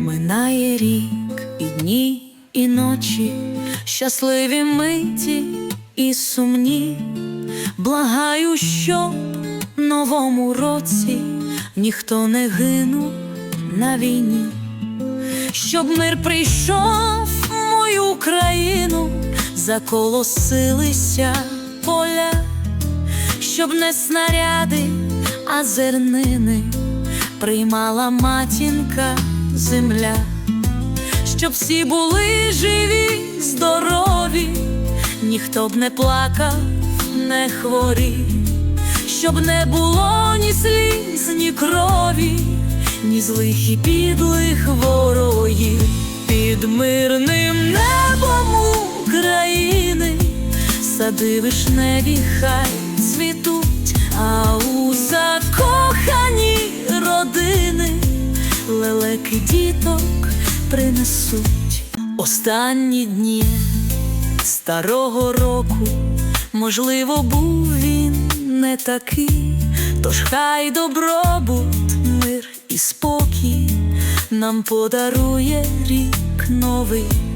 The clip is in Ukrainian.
Минає рік і дні, і ночі, щасливі миті і сумні. Благаю, щоб в новому році ніхто не гинув на війні, щоб мир прийшов в мою країну, заколосилися поля, щоб не снаряди, а зернини приймала матінка земля, щоб всі були живі, здорові, ніхто б не плакав, не хворів, щоб не було ні сліз, ні крові, ні злих і підлих ворогів. Під мирним небом України, сади вишневі хай цвітуть, а лелеки діток принесуть останні дні старого року, можливо, був він не такий, тож хай добробут, мир і спокій нам подарує рік новий.